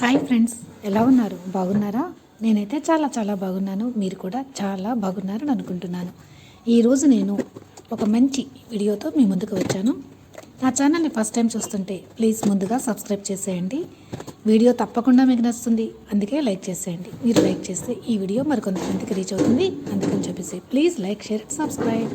Hi friends ఎలా ఉన్నారు? బాగున్నారా? నేనైతే చాలా చాలా బాగున్నాను. మీరు కూడా చాలా బాగున్నారని అనుకుంటున్నాను. ఈరోజు నేను ఒక మంచి వీడియోతో మీ ముందుకు వచ్చాను. నా ఛానల్ని ఫస్ట్ టైం చూస్తుంటే ప్లీజ్ ముందుగా సబ్స్క్రైబ్ చేసేయండి. వీడియో తప్పకుండా మీకు నచ్చుతుంది. అందుకే లైక్ చేసేయండి. మీరు లైక్ చేస్తే ఈ వీడియో మరికొంతమందికి రీచ్ అవుతుంది. అందుకని చెప్పేసి ప్లీజ్ లైక్ షేర్ సబ్స్క్రైబ్.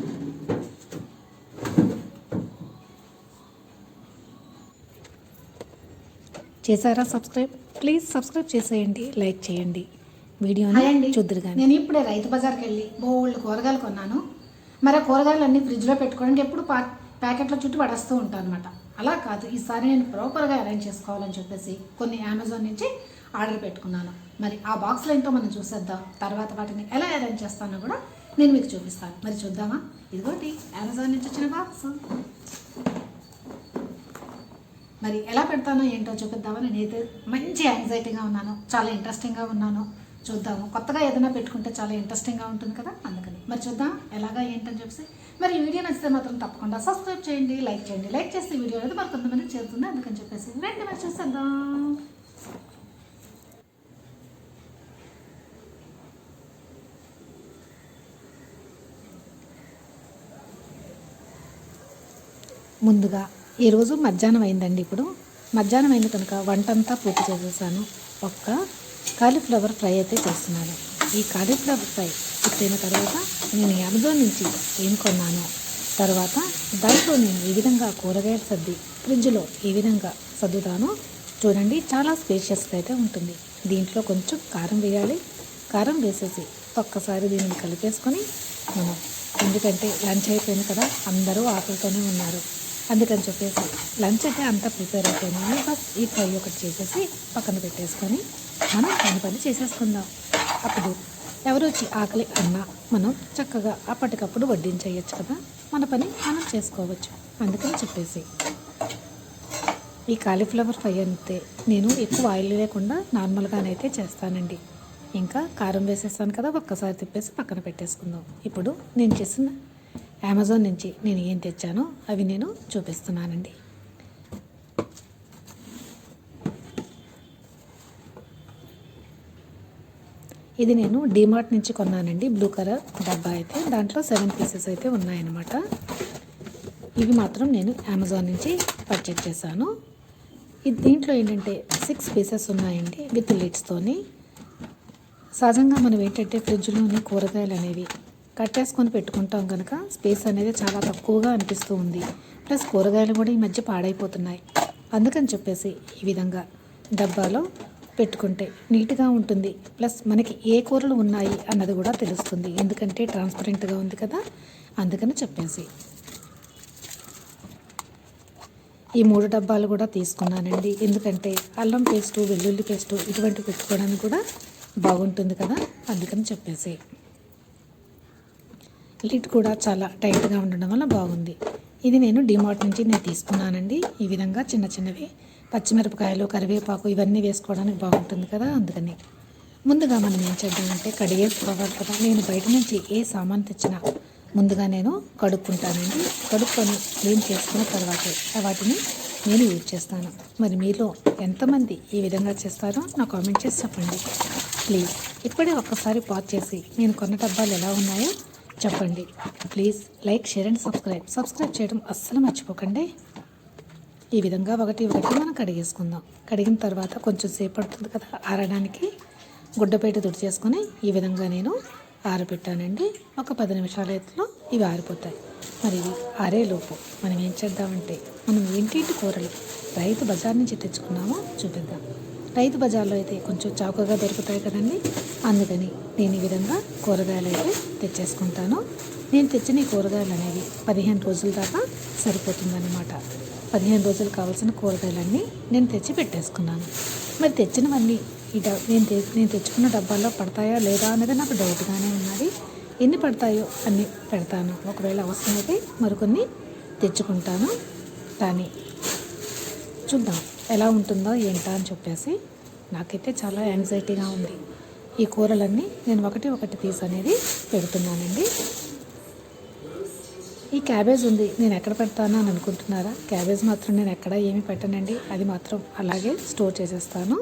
చేశారా సబ్స్క్రైబ్? ప్లీజ్ సబ్స్క్రైబ్ చేసేయండి లైక్ చేయండి. వీడియోని అండి. చూద్దరు కానీ నేను ఇప్పుడే రైతు బజార్కి వెళ్ళి బోల్డ్ కూరగాయలు కొన్నాను. మరి ఆ కూరగాయలు అన్ని ఫ్రిడ్జ్లో పెట్టుకోవడానికి ఎప్పుడు పా ప్యాకెట్లో చుట్టూ పడేస్తూ ఉంటాను అనమాట అలా కాదు ఈసారి నేను ప్రాపర్గా అరేంజ్ చేసుకోవాలని చెప్పేసి కొన్ని అమెజాన్ నుంచి ఆర్డర్ పెట్టుకున్నాను. మరి ఆ బాక్స్లో ఏంటో మనం చూసేద్దాం. తర్వాత వాటిని ఎలా అరేంజ్ చేస్తానో కూడా నేను మీకు చూపిస్తాను. మరి చూద్దామా? ఇదిగోటి అమెజాన్ నుంచి వచ్చిన బాక్స్. మరి ఎలా పెడతానో ఏంటో చూపిద్దామని నేనైతే మంచి యాంగ్జైటీగా ఉన్నాను. చాలా ఇంట్రెస్టింగ్గా ఉన్నాను. చూద్దాము. కొత్తగా ఏదైనా పెట్టుకుంటే చాలా ఇంట్రెస్టింగ్గా ఉంటుంది కదా? అందుకని. మరి చూద్దాం ఎలాగా ఏంటని చెప్పేసి. మరి వీడియో నచ్చితే మాత్రం తప్పకుండా సబ్స్క్రైబ్ చేయండి లైక్ చేయండి. లైక్ చేస్తే వీడియో అనేది మరి కొంతమంది చేరుతుంది. అందుకని చెప్పేసి రండి మరి చూసేద్దాం. ముందుగా ఈరోజు మధ్యాహ్నం అయిందండి ఇప్పుడు. మధ్యాహ్నం అయింది కనుక వంట అంతా పూర్తి చేసేసాను. ఒక్క కాలీఫ్లవర్ ఫ్రై అయితే చేస్తున్నాను. ఈ కాలీఫ్లవర్ ఫ్రై పూర్తయిన తర్వాత నేను అమెజాన్ నుంచి ఏం కొన్నాను తర్వాత దాంట్లో నేను ఈ విధంగా కూరగాయలు సర్ది ఫ్రిడ్జ్లో ఏ విధంగా సర్దుతానో చూడండి. చాలా స్పేషియస్గా అయితే ఉంటుంది. దీంట్లో కొంచెం కారం వేయాలి. కారం వేసేసి ఒక్కసారి దీనిని కలిపేసుకొని మనం ఎందుకంటే లంచ్ అయిపోయింది కదా అందరూ ఆకలితోనే ఉన్నారు. అందుకని చెప్పేసి లంచ్ అయితే అంతా ప్రిపేర్ అయిపోయింది. బస్ ఈ ఫ్రై ఒకటి చేసేసి పక్కన పెట్టేసుకొని మనం పని పని చేసేసుకుందాం. అప్పుడు ఎవరు వచ్చి ఆకలి అన్నా మనం చక్కగా అప్పటికప్పుడు వడ్డించేయచ్చు కదా. మన పని మనం చేసుకోవచ్చు. అందుకని చెప్పేసి ఈ కాలీఫ్లవర్ ఫ్రై అంతే. నేను ఎక్కువ ఆయిల్ లేకుండా నార్మల్గానైతే చేస్తానండి. ఇంకా కారం వేసేస్తాను కదా ఒక్కసారి తిప్పేసి పక్కన పెట్టేసుకుందాం. ఇప్పుడు నేను చేసిన అమెజాన్ నుంచి నేను ఏం తెచ్చానో అవి నేను చూపిస్తున్నానండి. ఇది నేను డిమార్ట్ నుంచి కొన్నానండి. బ్లూ కలర్ డబ్బా అయితే దాంట్లో సెవెన్ పీసెస్ అయితే ఉన్నాయన్నమాట. ఇవి మాత్రం నేను అమెజాన్ నుంచి పర్చేజ్ చేశాను. ఇది దీంట్లో ఏంటంటే సిక్స్ పీసెస్ ఉన్నాయండి విత్ లిడ్స్తోని సహజంగా మనం ఏంటంటే ఫ్రిడ్జ్లోని కూరగాయలు అనేవి కట్టేసుకొని పెట్టుకుంటాం కనుక స్పేస్ అనేది చాలా తక్కువగా అనిపిస్తూ ఉంది. ప్లస్ కూరగాయలు కూడా ఈ మధ్య పాడైపోతున్నాయి. అందుకని చెప్పేసి ఈ విధంగా డబ్బాలో పెట్టుకుంటే నీట్గా ఉంటుంది. ప్లస్ మనకి ఏ కూరలు ఉన్నాయి అన్నది కూడా తెలుస్తుంది. ఎందుకంటే ట్రాన్స్పరెంట్గా ఉంది కదా. అందుకని చెప్పేసి ఈ మూడు డబ్బాలు కూడా తీసుకున్నానండి. ఎందుకంటే అల్లం పేస్టు వెల్లుల్లి పేస్టు ఇటువంటి పెట్టుకోవడానికి కూడా బాగుంటుంది కదా. అందుకని చెప్పేసి లిడ్ కూడా చాలా టైట్గా ఉండడం వల్ల బాగుంది. ఇది నేను డిమార్ట్ నుంచి నేను తీసుకున్నానండి. ఈ విధంగా చిన్న చిన్నవి పచ్చిమిరపకాయలు కరివేపాకు ఇవన్నీ వేసుకోవడానికి బాగుంటుంది కదా అందుకని. ముందుగా మనం ఏం చేద్దామంటే కడిగేసుకోవాలి కదా. నేను బయట నుంచి ఏ సామాన్ తెచ్చినా ముందుగా నేను కడుక్కుంటానండి. కడుక్కొని క్లీన్ చేసుకున్న తర్వాతే వాటిని నేను యూజ్ చేస్తాను. మరి మీలో ఎంతమంది ఈ విధంగా చేస్తారో నా కామెంట్ చేసి చెప్పండి. ప్లీజ్. ఇప్పుడే ఒక్కసారి పాజ్ చేసి నేను కొన్న డబ్బాలు ఎలా ఉన్నాయో చెప్పండి. Please like share and subscribe subscribe చేయడం అస్సలు మర్చిపోకండి. ఈ విధంగా ఒకటి ఒకటి మనం కడిగేసుకుందాం. కడిగిన తర్వాత కొంచెం సేపు పడుతుంది కదా ఆరడానికి గుడ్డపేట తుడిచేసుకొని ఈ విధంగా నేను ఆరబెట్టానండి. ఒక పది నిమిషాలలో ఇవి ఆరిపోతాయి. మరి ఇవి ఆరేలోపు మనం ఏం చేద్దామంటే మనం ఇంటింటి కూరలు? రైతు బజార్ నుంచి తెచ్చుకున్నామో చూపిద్దాం. రైతు బజార్లో అయితే కొంచెం చౌకగా దొరుకుతాయి కదండి. అందుకని నేను ఈ విధంగా కూరగాయలు అయితే తెచ్చేసుకుంటాను. నేను తెచ్చిన ఈ కూరగాయలు అనేవి పదిహేను రోజుల దాకా సరిపోతుందన్నమాట. పదిహేను రోజులు కావాల్సిన కూరగాయలన్నీ నేను తెచ్చి పెట్టేసుకున్నాను. మరి తెచ్చినవన్నీ ఈ డబ్ నేను తె నేను తెచ్చుకున్న డబ్బాల్లో పడతాయా లేదా అనేది నాకు డౌట్గానే ఉన్నది. ఎన్ని పడతాయో అన్ని పెడతాను. ఒకవేళ అవసరమైతే మరికొన్ని తెచ్చుకుంటాను. కానీ చూద్దాం. ఎలా ఉంటుందో ఏంటా అని చెప్పేసి నాకైతే చాలా యాంగ్జైటీగా ఉంది. ఈ కూరలన్నీ నేను ఒకటి ఒకటి పీస్ అనేది పెడుతున్నానండి. ఈ క్యాబేజ్ ఉంది. నేను ఎక్కడ పెడతాను అని అనుకుంటున్నారా? క్యాబేజ్ మాత్రం నేను ఎక్కడ ఏమి పెట్టనండి. అది మాత్రం అలాగే స్టోర్ చేసేస్తాను.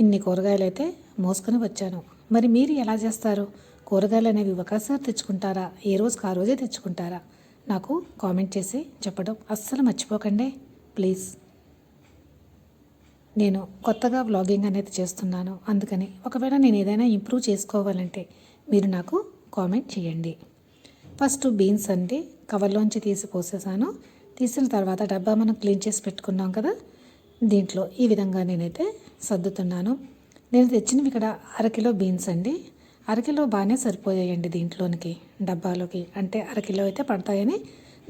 ఇన్ని కూరగాయలు అయితే మోసుకొని వచ్చాను. మరి మీరు ఎలా చేస్తారు? కూరగాయలు అనేవి ఒకసారి తెచ్చుకుంటారా? ఏ రోజుకి ఆ రోజే తెచ్చుకుంటారా? నాకు కామెంట్ చేసి చెప్పడం అస్సలు మర్చిపోకండి. ప్లీజ్. నేను కొత్తగా వ్లాగింగ్ అనేది చేస్తున్నాను. అందుకని ఒకవేళ నేను ఏదైనా ఇంప్రూవ్ చేసుకోవాలంటే మీరు నాకు కామెంట్ చేయండి. ఫస్ట్ బీన్స్ అండి. కవర్లోంచి తీసి పోసేసాను. తీసిన తర్వాత డబ్బా మనం క్లీన్ చేసి పెట్టుకున్నాం కదా? దీంట్లో ఈ విధంగా నేనైతే సర్దుతున్నాను. నేను తెచ్చినవి ఇక్కడ అరకిలో బీన్స్ అండి. అరకిలో బాగానే సరిపోయాయండి దీంట్లోనికి డబ్బాలోకి. అంటే అరకిలో అయితే పడతాయని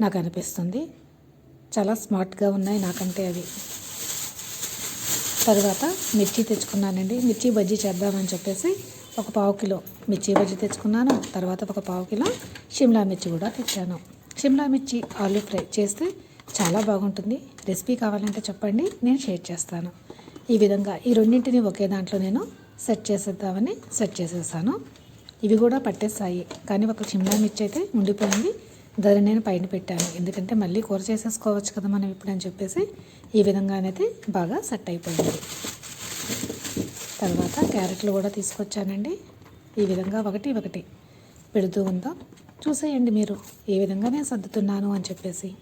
నాకు అనిపిస్తుంది. చాలా స్మార్ట్గా ఉన్నాయి నాకంటే అవి. తర్వాత మిర్చి తెచ్చుకున్నానండి. మిర్చి బజ్జీ చేద్దామని చెప్పేసి ఒక పావు కిలో మిర్చి బజ్జీ తెచ్చుకున్నాను. తర్వాత ఒక పావు కిలో షిమ్లా మిర్చి కూడా తెచ్చాను. షిమ్లా మిర్చి ఆలూ ఫ్రై చేస్తే చాలా బాగుంటుంది. రెసిపీ కావాలంటే చెప్పండి నేను షేర్ చేస్తాను. ఈ విధంగా ఈ రెండింటిని ఒకే దాంట్లో నేను సెట్ చేసేద్దామని సెట్ చేసేసాను. ఇవి కూడా పట్టేస్తాయి కానీ ఒక షిమ్లా మిర్చి అయితే ఉండిపోయింది. దాన్ని నేను పైన పెట్టాను. ఎందుకంటే మళ్ళీ కూర చేసేసుకోవచ్చు కదా మనం ఇప్పుడు అని చెప్పేసి ఈ విధంగానైతే బాగా సెట్ అయిపోయింది. తర్వాత క్యారెట్లు కూడా తీసుకొచ్చానండి. ఈ విధంగా ఒకటి ఒకటి పెడుతూ ఉందో. చూసేయండి మీరు ఏ విధంగా నేను సర్దుతున్నాను అని చెప్పేసి.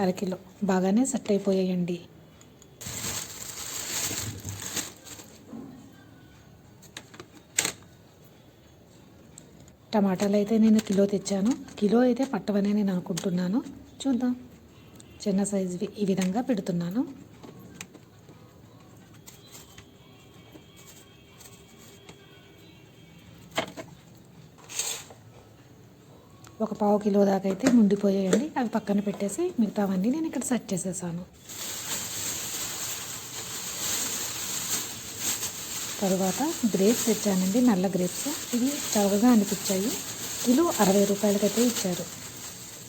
అరకిలో బాగానే సెట్ అయిపోయాయండి. టమాటాలు అయితే నేను కిలో తెచ్చాను. కిలో అయితే పట్టవనే నేను అనుకుంటున్నాను. చూద్దాం. చిన్న సైజువి ఈ విధంగా పెడుతున్నాను. ఒక పావు కిలో దాకా అయితే ముండిపోయాయండి అవి పక్కన పెట్టేసి మిగతావన్నీ నేను ఇక్కడ సెట్ చేసేసాను. తర్వాత గ్రేప్స్ తెచ్చానండి నల్ల గ్రేప్స్ ఇవి చవకగా అనిపించాయి. కిలో అరవై రూపాయలకైతే ఇచ్చారు.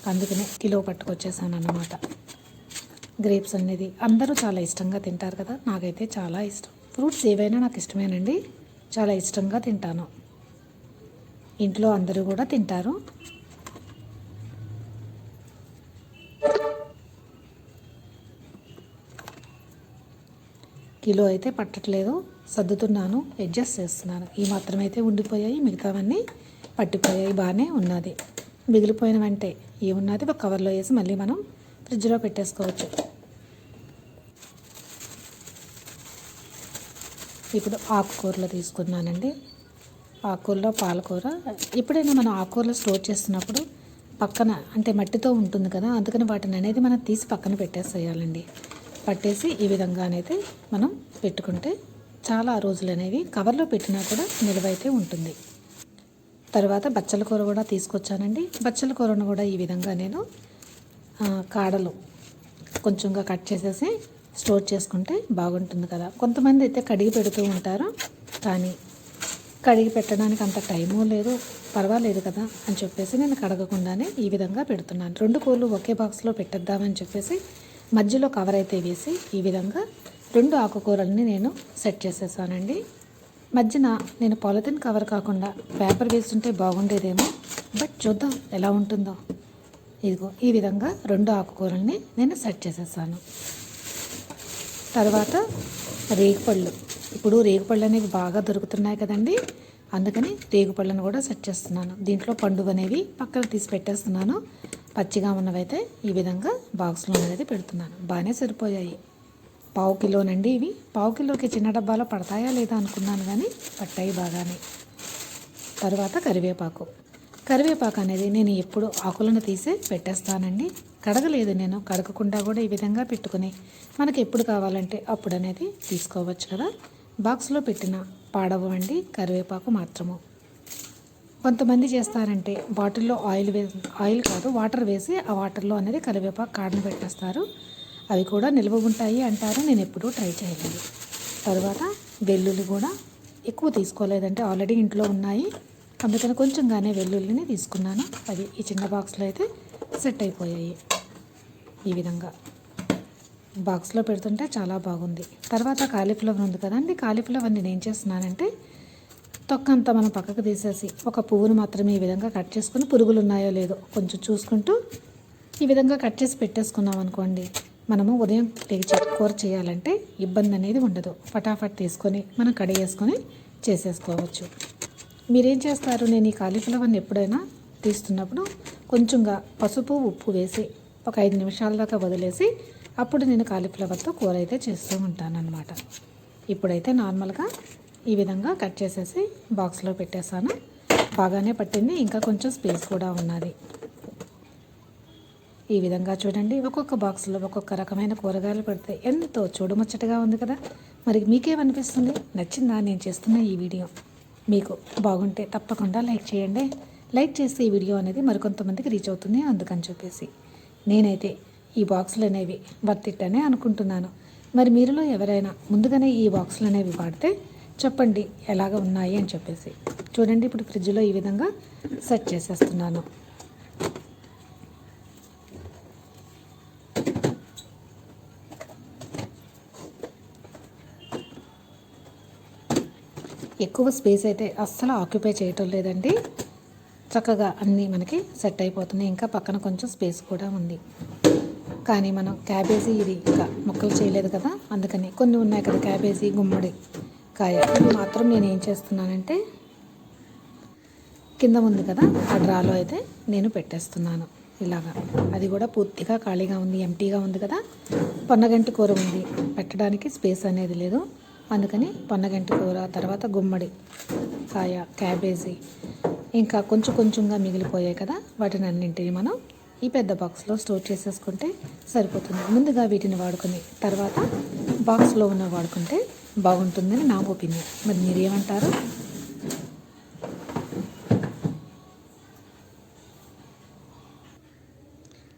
అందుకనే కిలో పట్టుకొచ్చేసాను అన్నమాట గ్రేప్స్ అనేది అందరూ చాలా ఇష్టంగా తింటారు కదా నాకైతే చాలా ఇష్టం. ఫ్రూట్స్ ఏవైనా నాకు ఇష్టమేనండి చాలా ఇష్టంగా తింటాను. ఇంట్లో అందరూ కూడా తింటారు. కిలో అయితే పట్టట్లేదు. సర్దుతున్నాను. అడ్జస్ట్ చేస్తున్నాను. ఈ మాత్రం అయితే ఉండిపోయాయి. మిగతావన్నీ పట్టిపోయాయి. బాగానే ఉన్నది. మిగిలిపోయినవంటే ఏమున్నది? ఒక కవర్లో వేసి మళ్ళీ మనం ఫ్రిడ్జ్లో పెట్టేసుకోవచ్చు. ఇప్పుడు ఆకుకూరలు తీసుకున్నానండి. ఆకుకూరలో పాలకూర. ఎప్పుడైనా మనం ఆకుకూరలు స్టోర్ చేస్తున్నప్పుడు పక్కన అంటే మట్టితో ఉంటుంది కదా అందుకని వాటిని అనేది మనం తీసి పక్కన పెట్టేసేయాలండి. పట్టేసి ఈ విధంగానైతే మనం పెట్టుకుంటే చాలా రోజులు అనేవి కవర్లో పెట్టినా కూడా నిల్వ అయితే ఉంటుంది. తర్వాత బచ్చల కూర కూడా తీసుకొచ్చానండి. బచ్చల కూరను కూడా ఈ విధంగా నేను కాడలు కొంచెంగా కట్ చేసేసి స్టోర్ చేసుకుంటే బాగుంటుంది కదా. కొంతమంది అయితే కడిగి పెడుతూ ఉంటారు కానీ కడిగి పెట్టడానికి అంత టైము లేదు పర్వాలేదు కదా అని చెప్పేసి నేను కడగకుండానే ఈ విధంగా పెడుతున్నాను. రెండు కోళ్ళు ఒకే బాక్స్లో పెట్టేద్దామని చెప్పేసి మధ్యలో కవర్ అయితే వేసి ఈ విధంగా రెండు ఆకుకూరల్ని నేను సెట్ చేసేసానండి. మధ్యన నేను పాలిథిన్ కవర్ కాకుండా పేపర్ వేస్తుంటే బాగుండేదేమో బట్ చూద్దాం ఎలా ఉంటుందో. ఇదిగో ఈ విధంగా రెండు ఆకుకూరల్ని నేను సెట్ చేసేసాను. తర్వాత రేగుపళ్ళు. ఇప్పుడు రేగుపళ్ళు అనేవి బాగా దొరుకుతున్నాయి కదండి. అందుకని రేగుపళ్ళను కూడా సెట్ చేస్తున్నాను. దీంట్లో పండుగ అనేవి పక్కన తీసి పెట్టేస్తున్నాను. పచ్చిగా ఉన్నవైతే ఈ విధంగా బాక్స్లో అనేది పెడుతున్నాను. బాగానే సరిపోయాయి. పావు కిలోనండి ఇవి. పావు కిలోకి చిన్న డబ్బాలో పడతాయా లేదా అనుకున్నాను కానీ పట్టాయి బాగానే. తర్వాత కరివేపాకు. కరివేపాకు అనేది నేను ఎప్పుడు ఆకులను తీసి పెట్టేస్తానండి. కడగలేదు నేను. కడగకుండా కూడా ఈ విధంగా పెట్టుకుని మనకి ఎప్పుడు కావాలంటే అప్పుడు అనేది తీసుకోవచ్చు కదా. బాక్స్లో పెట్టిన పాడవండి కరివేపాకు మాత్రము. కొంతమంది చేస్తారంటే బాటిల్లో ఆయిల్ వే ఆయిల్ కాదు వాటర్ వేసి ఆ వాటర్లో అనేది కరివేపాకు కాడను పెట్టేస్తారు. అవి కూడా నిల్వ ఉంటాయి అంటారు నేను ఎప్పుడూ ట్రై చేయలేదు. తర్వాత వెల్లుల్లి కూడా ఎక్కువ తీసుకోలేదంటే ఆల్రెడీ ఇంట్లో ఉన్నాయి. అందుకని కొంచెంగానే వెల్లుల్లిని తీసుకున్నాను. అది ఈ చిన్న బాక్స్లో అయితే సెట్ అయిపోయాయి ఈ విధంగా. బాక్స్లో పెడుతుంటే చాలా బాగుంది. తర్వాత కాలీఫ్లవర్ ఉంది కదండి కాలీఫ్లవర్ నేను ఏం చేస్తున్నానంటే తొక్క అంతా మనం పక్కకు తీసేసి ఒక పువ్వును మాత్రమే ఈ విధంగా కట్ చేసుకుని పురుగులు ఉన్నాయో లేదో కొంచెం చూసుకుంటూ ఈ విధంగా కట్ చేసి పెట్టేసుకున్నాం అనుకోండి మనము ఉదయం లేచి కూర చేయాలంటే ఇబ్బంది అనేది ఉండదు. ఫటాఫట్ తీసుకొని మనం కడిగేసుకొని చేసేసుకోవచ్చు. మీరేం చేస్తారు? నేను ఈ కాలీఫ్లవర్ని ఎప్పుడైనా తీస్తున్నప్పుడు కొంచెంగా పసుపు ఉప్పు వేసి ఒక ఐదు నిమిషాల దాకా వదిలేసి అప్పుడు నేను కాలీఫ్లవర్తో కూర అయితే చేస్తూ ఉంటాను అనమాట ఇప్పుడైతే నార్మల్గా ఈ విధంగా కట్ చేసేసి బాక్స్లో పెట్టేశాను. బాగానే పట్టింది ఇంకా కొంచెం స్పేస్ కూడా ఉన్నది. ఈ విధంగా చూడండి ఒక్కొక్క బాక్స్లో ఒక్కొక్క రకమైన కూరగాయలు పెడితే ఎంతో చూడముచ్చటగా ఉంది కదా. మరి మీకేమనిపిస్తుంది? నచ్చిందా? నేను చేస్తున్న ఈ వీడియో. మీకు బాగుంటే తప్పకుండా లైక్ చేయండి. లైక్ చేస్తే ఈ వీడియో అనేది మరికొంతమందికి రీచ్ అవుతుంది అందుకని చెప్పేసి. నేనైతే ఈ బాక్సులు అనేవి వర్తిట్టనే అనుకుంటున్నాను. మరి మీరులో ఎవరైనా ముందుగానే ఈ బాక్సులు అనేవి వాడితే చెప్పండి ఎలాగ ఉన్నాయి అని చెప్పేసి. చూడండి ఇప్పుడు ఫ్రిడ్జ్లో ఈ విధంగా సెట్ చేసేస్తున్నాను. ఎక్కువ స్పేస్ అయితే అస్సలు ఆక్యుపై చేయటం లేదండి. చక్కగా అన్నీ మనకి సెట్ అయిపోతున్నాయి. ఇంకా పక్కన కొంచెం స్పేస్ కూడా ఉంది. కానీ మనం క్యాబేజీ ఇది ఇంకా ముక్కలు చేయలేదు కదా అందుకని కొన్ని ఉన్నాయి కదా క్యాబేజీ గుమ్మడి కాయ. మాత్రం నేను ఏం చేస్తున్నానంటే కింద ఉంది కదా ఆ డ్రాలో అయితే నేను పెట్టేస్తున్నాను ఇలాగా. అది కూడా పూర్తిగా ఖాళీగా ఉంది ఎంటీగా ఉంది కదా. పొన్నగంటి కూర ఉంది పెట్టడానికి స్పేస్ అనేది లేదు. అందుకని పొన్నగంటి కూర తర్వాత గుమ్మడి కాయ క్యాబేజీ ఇంకా కొంచెం కొంచెంగా మిగిలిపోయాయి కదా వాటిని అన్నింటినీ మనం ఈ పెద్ద బాక్స్లో స్టోర్ చేసేసుకుంటే సరిపోతుంది. ముందుగా వీటిని వాడుకుని తర్వాత బాక్స్లో ఉన్న వాడుకుంటే బాగుంటుందని నా ఒపీనియన్. మరి మీరు ఏమంటారు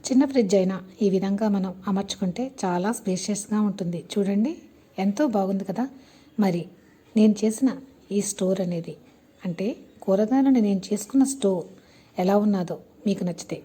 చిన్న ఫ్రిడ్జ్ అయినా ఈ విధంగా మనం అమర్చుకుంటే చాలా స్పేషియస్గా ఉంటుంది. చూడండి ఎంతో బాగుంది కదా! మరి నేను చేసిన ఈ స్టోర్ అనేది అంటే కూరగాయలను నేను చేసుకున్న స్టోర్ ఎలా ఉన్నదో మీకు నచ్చితే